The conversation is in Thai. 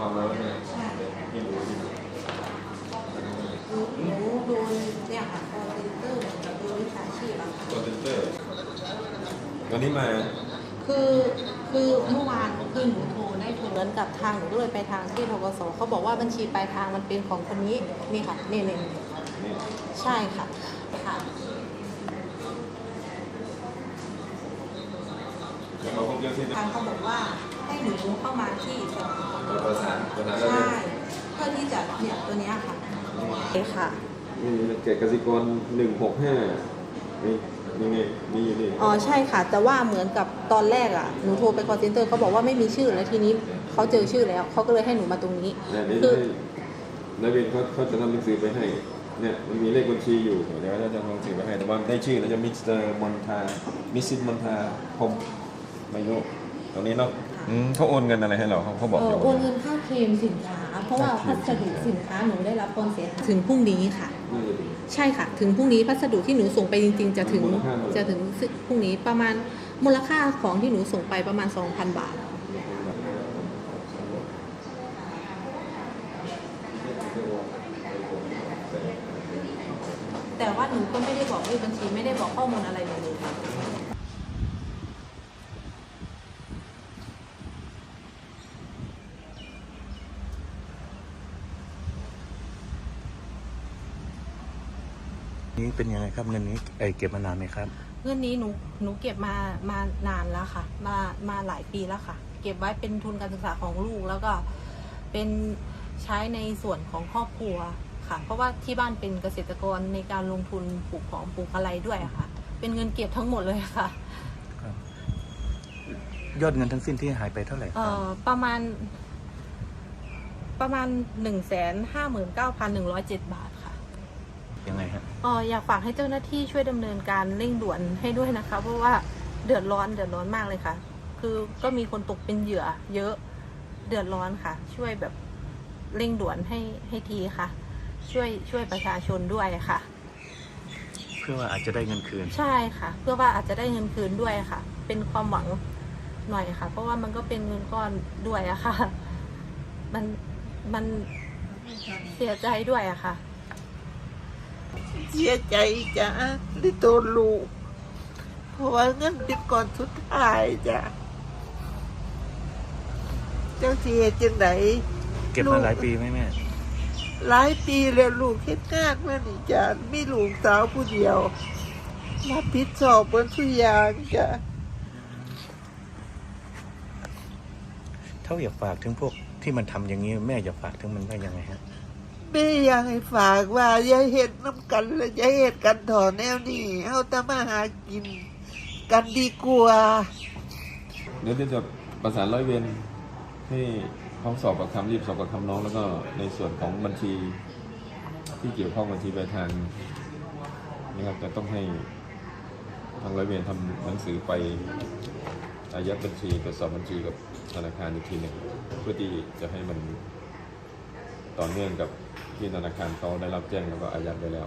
ความร้อนเนี่ยไม่รู้หนูโดนเนี่ยค่ะคอเซนเตอร์กับโดนวิชาชีพอะค่ะคอนเซนเตอร์วันนี้มา คือคือเมื่อวานคือหนูโทรได้โทรเงินกับทางหนูก็เลยไปทางที่ทกศเขาบอกว่าบัญชีปลายทางมันเป็นของคนนี้นี่ค่ะนี่นี่ใช่ค่ะค่ะทางเขาบอกว่าให้หนูเข้ามาที่ นามประสานประสานแล้วใช่เพื่อที่จะเนี่ยตัวเนี้ยค่ะเอ้ค่ะนี่เกิดกสิกรหนึ่งหกห้านี่นี่ไงนี่อยู่นี่อ๋อใช่ค่ะ แต่ว่าเหมือนกับตอนแรกอะหนูโทรไปคอเซ็นเตอร์เขาบอกว่าไม่มีชื่อแล้วทีนี้เขาเจอชื่อแล้วเขาก็เลยให้หนูมาตรงนี้ เนี่ยนี่คือ ให้นายเวรเขาเขาจะทำหนังสือไปให้ เนี่ยมันมีเลขบัญชีอยู่เดี๋ยวเราจะทำหนังสือไปให้แต่ว่าได้ชื่อแล้วจะมิสเตอร์มอนทามิสซิสมอนทาผมไม่รู้ตรงนี้เนาะ อืมเขาโอนเงินอะไรให้เราเขาเขาบอกเอออยู่โอนเงินค่าเคลมสินค้า เพราะว่าพัสดุสินค้าหนูได้รับความเสียหายถึงพรุ่งนี้ค่ะน่าจะดีใช่ค่ะ ถึงพรุ่งนี้พัสดุที่หนูส่งไปจริง ๆ จะถึงมูลค่าเท่าไหร่จะถึงพรุ่งนี้ประมาณมูลค่าของที่หนูส่งไปประมาณ 2,000 บาท แต่ว่าหนูก็ไม่ได้บอกเลขบัญชีไม่ได้บอกข้อมูลอะไรเลย นี้เป็นยังไงครับเงินนี้ไอเก็บมานานไหมครับ เงินนี้หนูหนูเก็บมามานานแล้วค่ะ มามาหลายปีแล้วค่ะ เก็บไว้เป็นทุนการศึกษาของลูกแล้วก็เป็นใช้ในส่วนของครอบครัวค่ะ เพราะว่าที่บ้านเป็นเกษตรกรในการลงทุนปลูกของปลูกอะไรด้วยอะค่ะ เป็นเงินเก็บทั้งหมดเลยค่ะ ยอดเงินทั้งสิ้นที่หายไปเท่าไหร่คเอ่รับอประมาณ ประมาณหนึ่งแสนห้าหมื่นเก้าพันหนึ่งร้อยเจ็ดบาทค่ะ ยังไงฮะเอออยากฝากให้เจ้าหน้าที่ช่วยดำเนินการเร่งด่วนให้ด้วยนะคะ เพราะว่าเดือดร้อนเดือดร้อนมากเลยค่ะ คือก็มีคนตกเป็นเหยื่อ เยอะเดือดร้อนค่ะ ช่วยแบบเร่งด่วนให้ให้ทีค่ะ ช่วยช่วยประชาชนด้วยค่ะ เพื่อว่าอาจจะได้เงินคืน ใช่ค่ะ เพื่อว่าอาจจะได้เงินคืนด้วยค่ะ เป็นความหวังหน่อยค่ะ เพราะว่ามันก็เป็นเงินก้อนด้วยอะค่ะ มันมันเสียใจด้วยอะค่ะ เสียใจจ้ะที่โดนลูกเพราะว่าเงินเป็นก่อนสุดท้ายจ้ะเจ้าเสียจังไหนเก็บมาหลายปีไหมแม่หลายปีแล้วลูกเฮ็ดงานมานี่จ้ะมีลูกสาวผู้เดียวมาพิดสอบบนทุกอย่างจ้ะเท่าอยากฝากถึงพวกที่มันทำอย่างนี้แม่อยากฝากถึงมันว่ายังไงฮะแม่อยากให้ฝากว่าอย่าเห็นน้ำกันและอย่าเห็นกันถอนแนวนี้เฮาแต่มาหากิน กันดีกว่าเดี๋ยวจะประสานร้อยเวรให้เขาสอบปากคำรีบสอบปากคำน้องแล้วก็ในส่วนของบัญชี ที่เกี่ยวข้องบัญชีปลายทางนะครับจะต้องให้ทางร้อยเวรทำหนังสือไปอายัดบัญชีตรวจสอบบัญชีกับธนาคารอีกทีหนึ่งเพื่อที่จะให้มันต่อเนื่องกับ ที่ธนาคารเขาได้รับแจ้งแล้วก็อายัดไปแล้ว